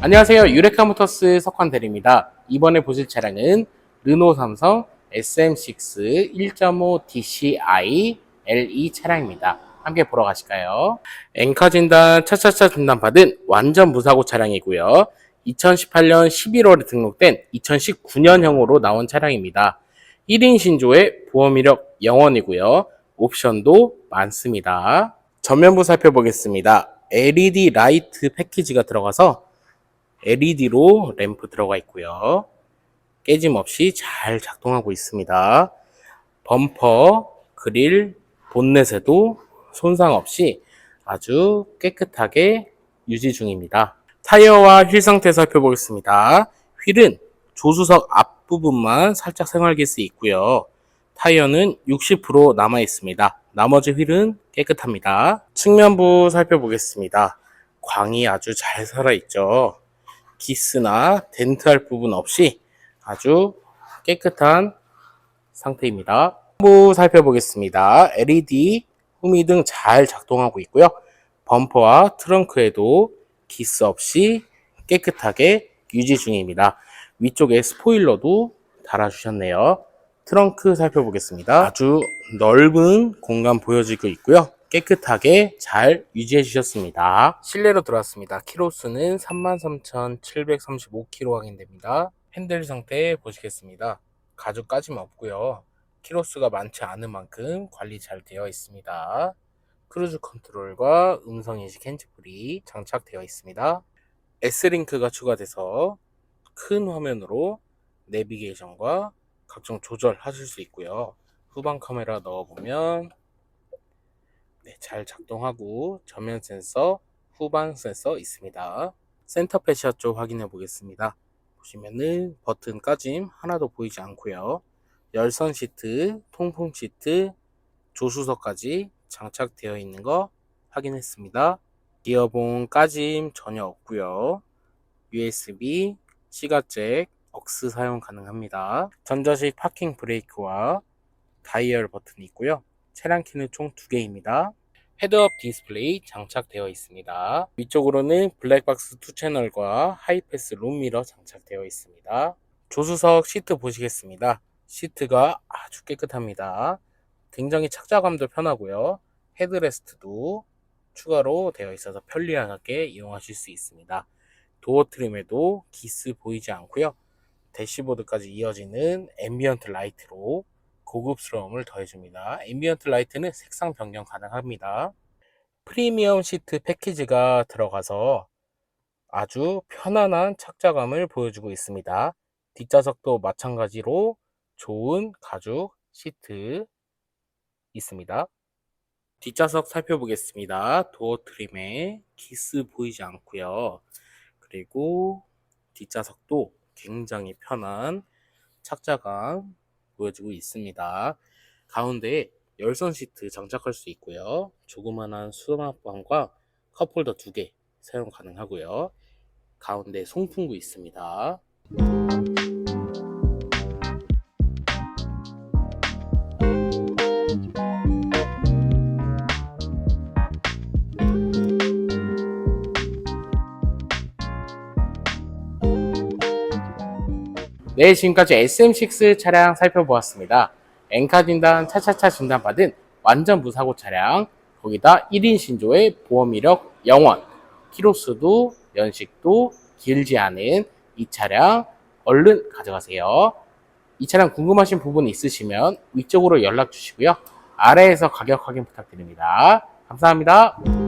안녕하세요. 유레카 모터스 석환 대리입니다. 이번에 보실 차량은 르노 삼성 SM6 1.5 DCI LE 차량입니다. 함께 보러 가실까요? 앵커 진단 차차차 진단 받은 완전 무사고 차량이고요. 2018년 11월에 등록된 2019년형으로 나온 차량입니다. 1인 신조의 보험 이력 0원이고요. 옵션도 많습니다. 전면부 살펴보겠습니다. LED 라이트 패키지가 들어가서 LED로 램프 들어가 있고요. 깨짐 없이 잘 작동하고 있습니다. 범퍼, 그릴, 본넷에도 손상 없이 아주 깨끗하게 유지 중입니다. 타이어와 휠 상태 살펴보겠습니다. 휠은 조수석 앞부분만 살짝 생활기스 있고요. 타이어는 60% 남아 있습니다. 나머지 휠은 깨끗합니다. 측면부 살펴보겠습니다. 광이 아주 잘 살아있죠. 기스나 덴트할 부분 없이 아주 깨끗한 상태입니다. 부 살펴보겠습니다. LED 후미등 잘 작동하고 있고요. 범퍼와 트렁크에도 기스 없이 깨끗하게 유지 중입니다. 위쪽에 스포일러도 달아주셨네요. 트렁크 살펴보겠습니다. 아주 넓은 공간 보여지고 있고요. 깨끗하게 잘 유지해 주셨습니다. 실내로 들어왔습니다. 키로수는 33,735km 확인됩니다. 핸들 상태 보시겠습니다. 가죽 까짐 없고요. 키로수가 많지 않은 만큼 관리 잘 되어 있습니다. 크루즈 컨트롤과 음성 인식 핸즈프리 장착되어 있습니다. S링크가 추가돼서 큰 화면으로 내비게이션과 각종 조절하실 수 있고요. 후방 카메라 넣어보면 네, 잘 작동하고 전면 센서, 후방 센서 있습니다. 센터 패시아 쪽 확인해 보겠습니다. 보시면은 버튼 까짐 하나도 보이지 않고요. 열선 시트, 통풍 시트, 조수석까지 장착되어 있는 거 확인했습니다. 이어봉 까짐 전혀 없고요. USB, 시가잭, 억스 사용 가능합니다. 전자식 파킹 브레이크와 다이얼 버튼이 있고요. 차량 키는 총 2개입니다. 헤드업 디스플레이 장착되어 있습니다. 위쪽으로는 블랙박스 2채널과 하이패스 룸미러 장착되어 있습니다. 조수석 시트 보시겠습니다. 시트가 아주 깨끗합니다. 굉장히 착자감도 편하고요. 헤드레스트도 추가로 되어 있어서 편리하게 이용하실 수 있습니다. 도어 트림에도 기스 보이지 않고요. 대시보드까지 이어지는 앰비언트 라이트로 고급스러움을 더해줍니다. 앰비언트 라이트는 색상 변경 가능합니다. 프리미엄 시트 패키지가 들어가서 아주 편안한 착자감을 보여주고 있습니다. 뒷좌석도 마찬가지로 좋은 가죽 시트 있습니다. 뒷좌석 살펴보겠습니다. 도어 트림에 기스 보이지 않고요. 그리고 뒷좌석도 굉장히 편한 착자감 보여주고 있습니다. 가운데에 열선 시트 장착할 수 있고요. 조그만한 수납방과 컵홀더 2개 사용 가능하고요. 가운데 송풍구 있습니다. 네, 지금까지 SM6 차량 살펴보았습니다. 엔카 진단, 차차차 진단 받은 완전 무사고 차량, 거기다 1인 신조의 보험 이력 0원, 키로수도 연식도 길지 않은 이 차량 얼른 가져가세요. 이 차량 궁금하신 부분 있으시면 위쪽으로 연락 주시고요. 아래에서 가격 확인 부탁드립니다. 감사합니다.